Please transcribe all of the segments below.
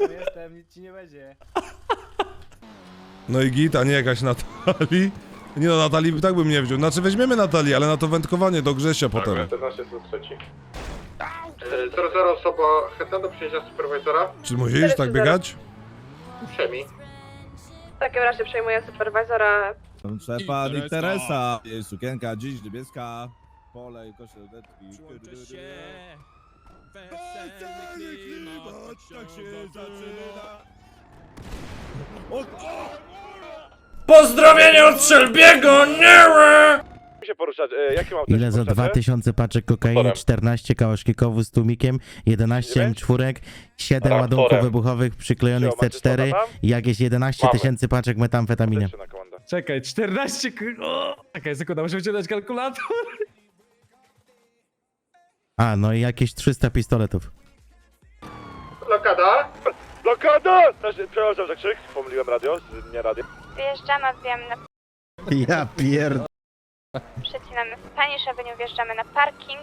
Jestem, nic ci nie będzie. No i git, a nie jakaś Natalii. Nie no, Natalii by tak bym nie wziął. Znaczy weźmiemy Natalię, ale na to wędkowanie do Grzesia potem. 14 jest trzeci. 00 osoba chętna do przyjęcia superwizora? Czy musisz tak biegać? Przemi. W takim razie przejmuję superwizora. Szefa i Teresa. Jest sukienka dziś niebieska. Pole i koszuleczki. Tak się zaczyna. Pozdrowienie od Szelbiego, nie! Się poruszać, e, jakim autem Ile za poruszacie? 2000 paczek kokainy, Motorem. 14 kałaszkików z tłumikiem, 11 Dziewięć? M4, 7 Raptorem. ładunków wybuchowych przyklejonych Wziął, macie C4 słowa tam? i jakieś 11 Mamy. tysięcy paczek metamfetaminy. Na. Czekaj, 14 k... O! Czekaj, sekunda, muszę wyciągnąć kalkulator. A, no i jakieś 300 pistoletów. Blokada? Blokada! Znaczy, Przepraszam za krzyk, pomyliłem radio, z- nie radio. Wjeżdżamy, odbijamy na... Ja pierd... Przecinamy Spanish Avenue, wjeżdżamy na parking.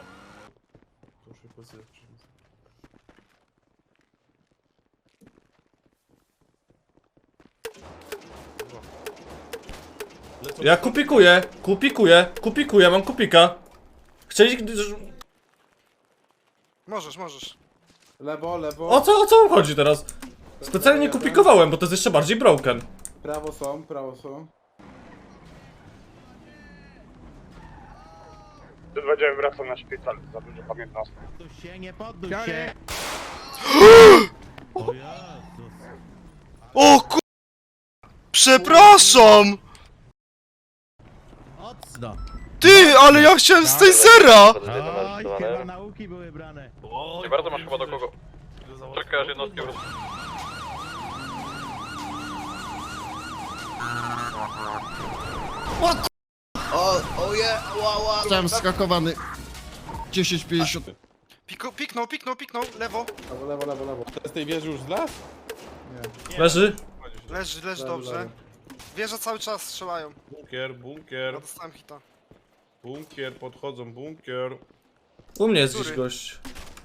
Ja kupikuję, kupikuję, kupikuję, mam kupika. Chcieli... Możesz, możesz. Lewo, lewo, O co, o co wam chodzi teraz? Specjalnie nie kupikowałem, bo to jest jeszcze bardziej broken. prawo są, prawo są. Będziemy wracał na szpital, za dużo pamiętam. Podduś się, nie podduś się! O Jezus. O ku... Przepraszam! Mocno! Ty, ale ja chciałem z tej zera! Oj, chyba nauki były brane. Nie bardzo masz chyba do kogo. Czekasz jednostkę Zostałem skakowany. 10,50. Piku, piknął, piknął, piknął, lewo. Lewo, lewo, lewo, lewo. Z tej wieży już zlas? Leży. Leży, leży Lewo, dobrze. lewo. Wieża cały czas strzelają. Bunkier, bunkier, Ja dostałem hita. bunkier, podchodzą, bunkier, U mnie jest gdzieś Który? gość.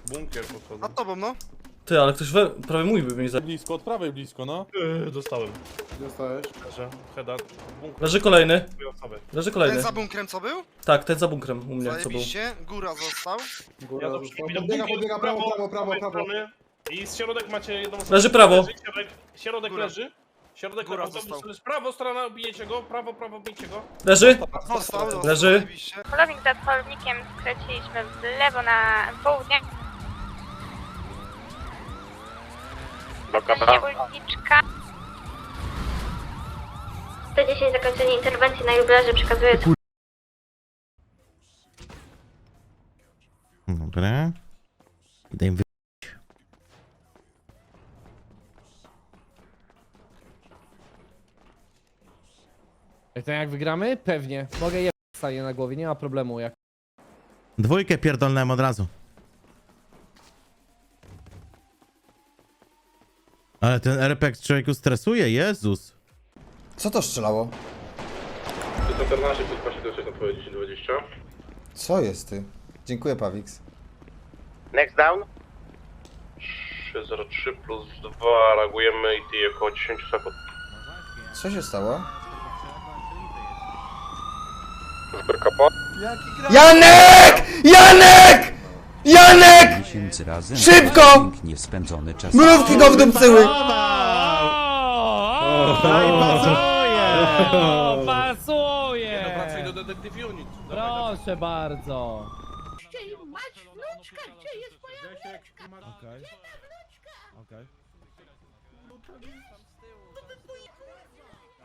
bunkier podchodzą. Nad tobą, no. Ty, ale ktoś we... prawie mój by mnie za... Blisko, od prawej blisko, no. Yy, dostałem. Dostałeś. Leżę, heada, bunkier, Leży kolejny, dwie osoby. leży Ten kolejny. za bunkrem co był? Tak, ten za bunkrem u mnie, co był. Zajebiście. Góra został. Góra, Ja do został. do podbiega, podbiega, prawo, prawo, prawo, prawo. I z środek macie jedną osobę. Leży prawo. Leży, Środek, środek Góra. leży. Środek Góra leży. został. Leży. Prawo strona, bijecie go, prawo, prawo, bijcie go. Leży. Dostał, dostał. Leży. zajebiście. Polowik za polownikiem skręciliśmy w lewo na południe. Blokada. Uliczka. 110 zakończenie interwencji na jubilerze przekazuję Dobra. Idę im wy... To jak wygramy? Pewnie. Mogę je stanie na głowie, nie ma problemu jak. Dwójkę pierdolnąłem od razu. Ale ten RPG człowieku stresuje, Jezus. Co to strzelało? 14 plus 26 na twoje 1020. Co jest ty? Dziękuję, Pawix. Next down. 303 plus 2 reagujemy i ty około 10 sekund. Co się stało? Super kapa. Janek! Janek! Janek! Tysięcy razy Szybko! pięknie spędzony czas. Mrówki go wdupcyły! Daj pasuje! O, pasuje! Wracaj do Detective Unit. Proszę bardzo. Okej. Okej.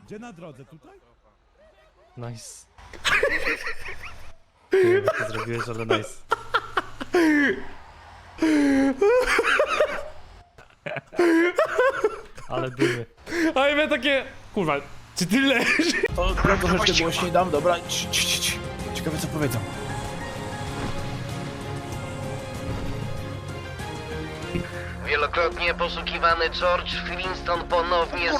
Gdzie na drodze? Tutaj? Nice. to zrobiłeś, ale nice. Ale dymy. A ja miałem takie... Kurwa, czy ty leżysz? Troszeczkę głośniej dam, dobra. Ci, ci, ci, ci. Ciekawe co powiedzą. Wielokrotnie poszukiwany George Flintstone ponownie z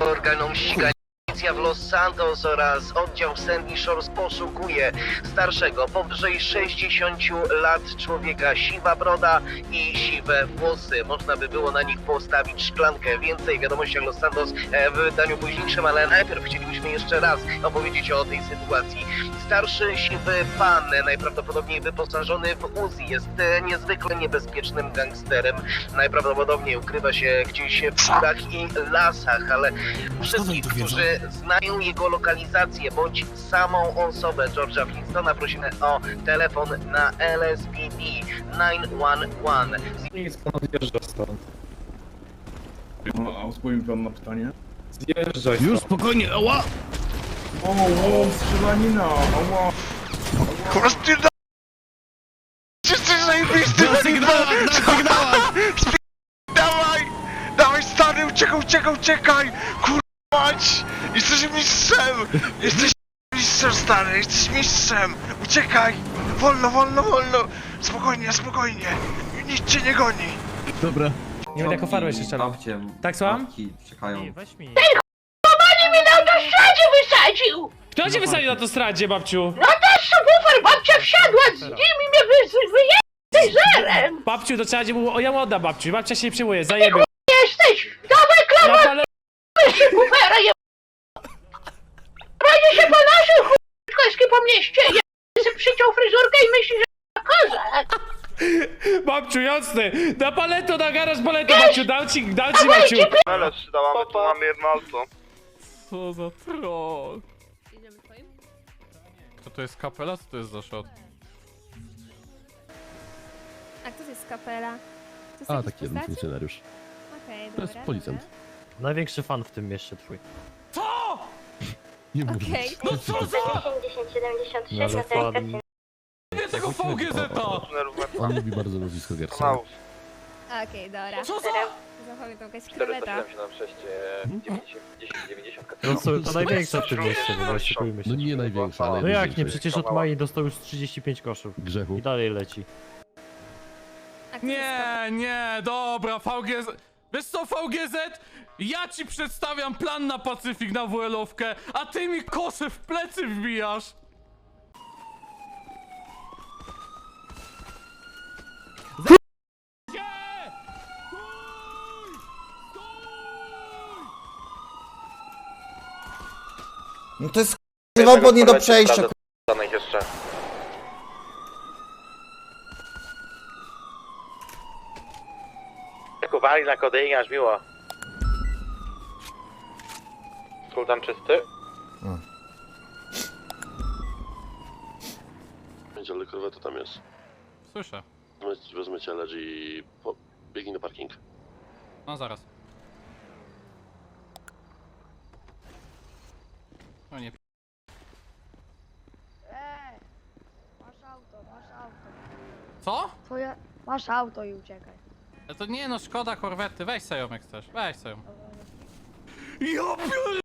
organom ścigania Policja w Los Santos oraz oddział Sandy Shores poszukuje starszego, powyżej 60 lat człowieka, siwa broda i siwe włosy. Można by było na nich postawić szklankę. Więcej w wiadomościach Los Santos e, w wydaniu późniejszym, ale najpierw chcielibyśmy jeszcze raz opowiedzieć o tej sytuacji. Starszy, siwy pan, najprawdopodobniej wyposażony w Uzi, jest e, niezwykle niebezpiecznym gangsterem. Najprawdopodobniej ukrywa się gdzieś w górach i lasach, ale wszystkich, którzy znają jego lokalizację bądź samą osobę George'a Flintstona prosimy o telefon na LSPD 911. Nic, pan odjeżdża stąd. A odpowiem wam na pytanie? Zjeżdżaj Już spokojnie, ała! O, o, strzelanina, ała. Jesteś zajebisty! Na sygnałach, na sygnałach! Dawaj! Dawaj stary, uciekaj, uciekaj, uciekaj! Kurwać! Jesteś mistrzem! Jesteś mistrzem stary, jesteś mistrzem! Uciekaj! Wolno, wolno, wolno! Spokojnie, spokojnie! Nikt cię nie goni! Dobra. Nie będę jako farmę jeszcze strzelał. Tak, słucham? Czekają. Weź mi. Wysadził! Kto cię wysadził na to stradzie, babciu? No też subwoofer babcia wsiadła z nim i mnie wy, wyjęty zerem! Babciu, to trzeba ci było... O, ja mu oddam babciu. Babcia się nie przejmuje, zajebił. Jesteś! Dawaj Na pale... subwoofera je... Radzie się po naszym chuj po mieście je... sobie przyciął fryzurkę i myśli, że kozak! Babciu, jasne. Na paleto, na garaż paleto, babciu. Dał ci, dał ci, babciu. Ale przydałamy, tu mamy jedno auto. Co za troll. To to jest kapela, co to jest za shot? A kto to jest kapela? To jest A, jakiś taki jeden postaci? funkcjonariusz. Okej, To jest dobra, policjant. dobra. Największy fan w tym mieście twój. Co? Nie mów. Okej. No co za... 5073 No, ale pan... Nie tego VGZ-a. On lubi bardzo nazwisko Gersa. Kanałów. Okej, dobra. Co za... Zapamiętam jakaś kreweta. 476, 90, 10, 90. No co, to największa w tym mieście, no szykujmy się. No nie największa, ale No jak nie, przecież od Mai dostał już 35 koszów. Grzechu. I dalej leci. Nie, nie, dobra, VGZ... Wiesz co, VGZ? Ja ci przedstawiam plan na Pacyfik na WL-owkę, a ty mi kosę w plecy wbijasz! No to jest k***a nie do przejścia. Danych jeszcze. Kupowali na kodeinie, aż miło. Sultan czysty? Ale korweta tam jest. Słyszę. Wezmę cię, leży i po... biegnij na parking. No zaraz. O nie. Ej, masz auto, masz auto. Co? Twoja... Masz auto i uciekaj. Ale to nie no, szkoda korwety. Weź sobie ją jak chcesz. Weź sobie ją. Ja pier...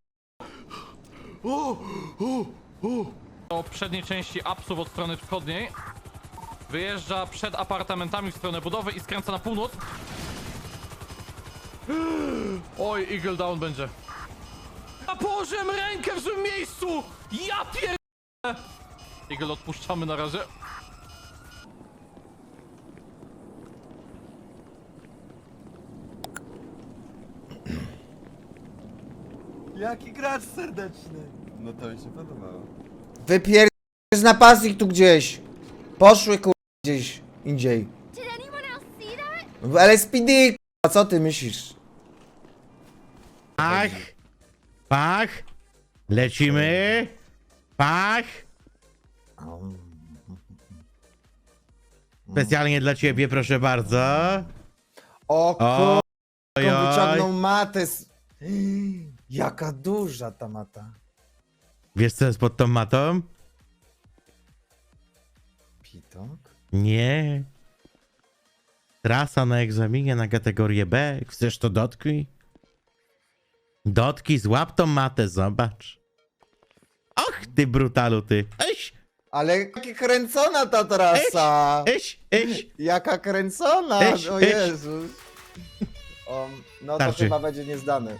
O, o, o. Do przedniej części apsów od strony wschodniej. Wyjeżdża przed apartamentami w stronę budowy i skręca na północ. Oj, Eagle Down będzie. A położyłem rękę w złym miejscu! Ja pier... Eagle odpuszczamy na razie. Jaki gracz serdeczny. No to mi się podobało. Wypier... z napastnik tu gdzieś. Poszły kur... gdzieś indziej. W LSPD, a co ty myślisz? Pach! Pach! Lecimy! Pach! Specjalnie dla ciebie, proszę bardzo. O O, kurwa, oj, wyciągnął matę z... Jaka duża ta mata. Wiesz co jest pod tą matą? Pitok? Nie. Trasa na egzaminie na kategorię B. Chcesz to dotknij? Dotknij, złap tą matę, zobacz. Och, ty brutalu, ty. Eś, Ale jaka kręcona ta trasa! eś, eś. Jaka kręcona! Eś, O eś. Jezus! O, no to Starczy. chyba będzie niezdany.